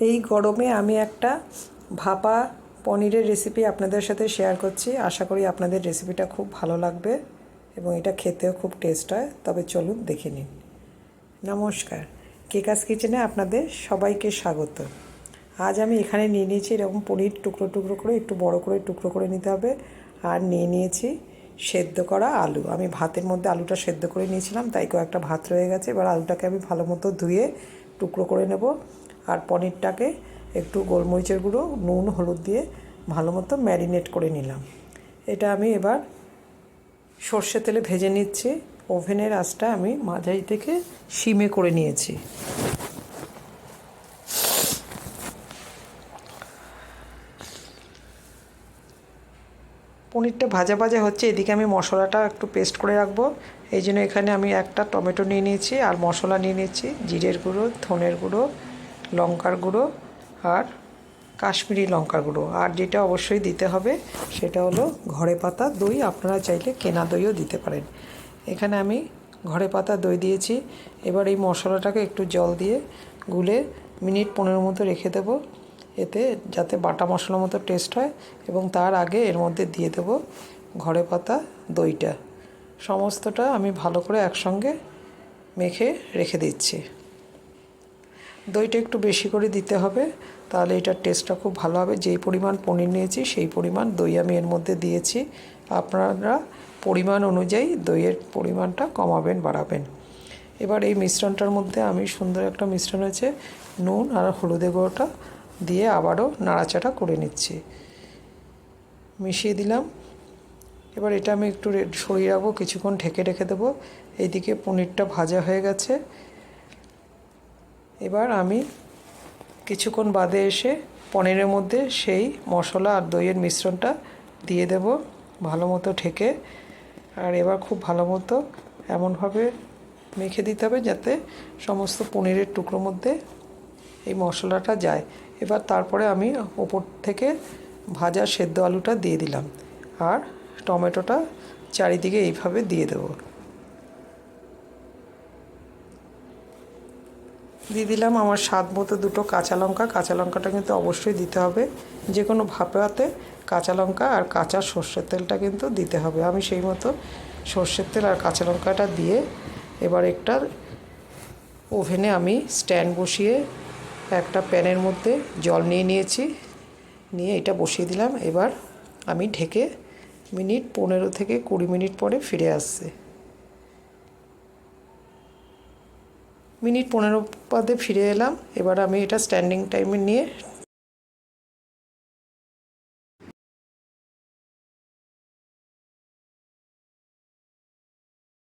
এই গরমে আমি একটা ভাপা পনিরের রেসিপি আপনাদের সাথে শেয়ার করছি। আশা করি আপনাদের রেসিপিটা খুব ভালো লাগবে এবং এটা খেতেও খুব টেস্ট হয়। তবে চলুন দেখে নিন। নমস্কার। কেকাস কিচেনে আপনাদের সবাইকে স্বাগত। আজ আমি এখানে নিয়ে নিয়েছি এরকম পনির টুকরো টুকরো করে, একটু বড় করে টুকরো করে নিতে হবে। আর নিয়ে নিয়েছি সেদ্ধ করা আলু। আমি ভাতের মধ্যে আলুটা সেদ্ধ করে নিয়েছিলাম, তাই কয়েকটা ভাত রয়ে গেছে। এবার আলুটাকে আমি ভালো মতো ধুয়ে টুকরো করে নেব। আর পনিরটাকে একটু গোলমরিচের গুঁড়ো, নুন, হলুদ দিয়ে ভালো মতো ম্যারিনেট করে নিলাম। এটা আমি এবার সর্ষে তেলে ভেজে নিচ্ছি। ওভেনের আঁচটা আমি মাঝারি থেকে সিমে করে নিয়েছি। পনিরটা ভাজা ভাজা হচ্ছে, এদিকে আমি মশলাটা একটু পেস্ট করে রাখব। এই জন্য এখানে আমি একটা টমেটো নিয়ে নিয়েছি, আর মশলা নিয়ে নিয়েছি জিরের গুঁড়ো, ধনের গুঁড়ো লঙ্কার গুঁড়ো আর কাশ্মীরি লঙ্কার গুঁড়ো। আর যেটা অবশ্যই দিতে হবে সেটা হলো ঘরে পাতা দই, আপনারা চাইলে কেনা দইও দিতে পারেন। এখানে আমি ঘরে পাতা দই দিয়েছি। এবার এই মশলাটাকে একটু জল দিয়ে গুলে মিনিট পনেরো মতো রেখে দেবো। এতে যাতে বাটা মশলার মতো টেস্ট হয় এবং তার আগে এর মধ্যে দিয়ে দেব ঘরে পাতা দইটা। সমস্তটা আমি ভালো করে একসঙ্গে মেখে রেখে দিচ্ছি। দইটা একটু বেশি করে দিতে হবে, তাহলে এটার টেস্টটা খুব ভালো হবে। যেই পরিমাণ পনির নিয়েছি, সেই পরিমাণ দই আমি এর মধ্যে দিয়েছি। আপনারা পরিমাণ অনুযায়ী দইয়ের পরিমাণটা কমাবেন, বাড়াবেন। এবার এই মিশ্রণটার মধ্যে আমি সুন্দর একটা মিশ্রণ হয়েছে, নুন আর হলুদে গুঁড়োটা দিয়ে আবারও নাড়াচাড়া করে নিচ্ছি। মিশিয়ে দিলাম। এবার এটা আমি একটু সরিয়ে রাখব, কিছুক্ষণ ঢেকে রেখে দেবো। এইদিকে পনিরটা ভাজা হয়ে গেছে। এবার আমি কিছুক্ষণ বাদে এসে পনিরের মধ্যে সেই মশলা আর দইয়ের মিশ্রণটা দিয়ে দেব ভালো মতো ঠেকে আর এবার খুব ভালো মতো এমনভাবে মেখে দিতে হবে যাতে সমস্ত পনিরের টুকরোর মধ্যে এই মশলাটা যায়। এবার তারপরে আমি ওপর থেকে ভাজা সেদ্ধ আলুটা দিয়ে দিলাম। আর টমেটোটা চারিদিকে এইভাবে দিয়ে দেবো। দিয়ে দিলাম আমার স্বাদ মতো দুটো কাঁচা লঙ্কা। কাঁচা লঙ্কাটা কিন্তু অবশ্যই দিতে হবে। যে কোনো ভাপাতে কাঁচা লঙ্কা আর কাঁচা সর্ষের তেলটা কিন্তু দিতে হবে। আমি সেই মতো সর্ষের তেল আর কাঁচা লঙ্কাটা দিয়ে এবার একটা ওভেনে আমি স্ট্যান্ড বসিয়ে একটা প্যানের মধ্যে জল নিয়ে নিয়েছি। নিয়ে এটা বসিয়ে দিলাম। এবার আমি ঢেকে মিনিট পনেরো থেকে কুড়ি মিনিট পরে ফিরে আসছে। মিনিট পনেরো বাদে ফিরে এলাম। এবার আমি এটা স্ট্যান্ডিং টাইমে নিয়ে